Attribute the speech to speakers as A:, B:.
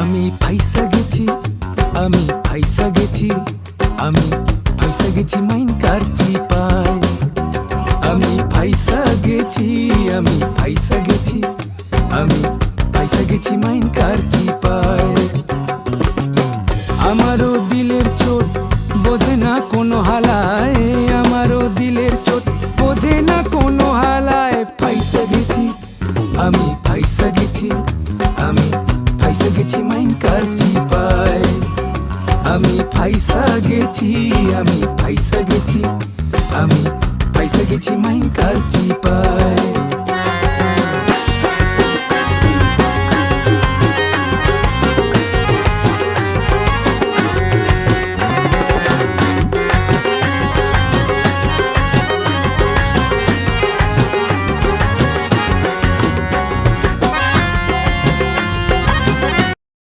A: আমি ফাইসা গেছি, আমি ফাইসা গেছি, আমি ফাইসা গেছি মাইন কারচি পায় আমি ফাইসা গেছি, আমি ফাইসা গেছি, আমি ফাইসা গেছি মাইন কারচি পায় আমারও দিলের চোট বোঝে না কোনো হালায়। আমারও দিলের চোট বোঝে না কোনো হালায়। ফাইসা গেছি, আমি ফাইসা গেছি, আমি ফাইসা গেছি মাইন কারচি পাই আমি ফাইসা গেছি, আমি ফাইসা গেছি, আমি ফাইসা গেছি মাইন কারচি পায়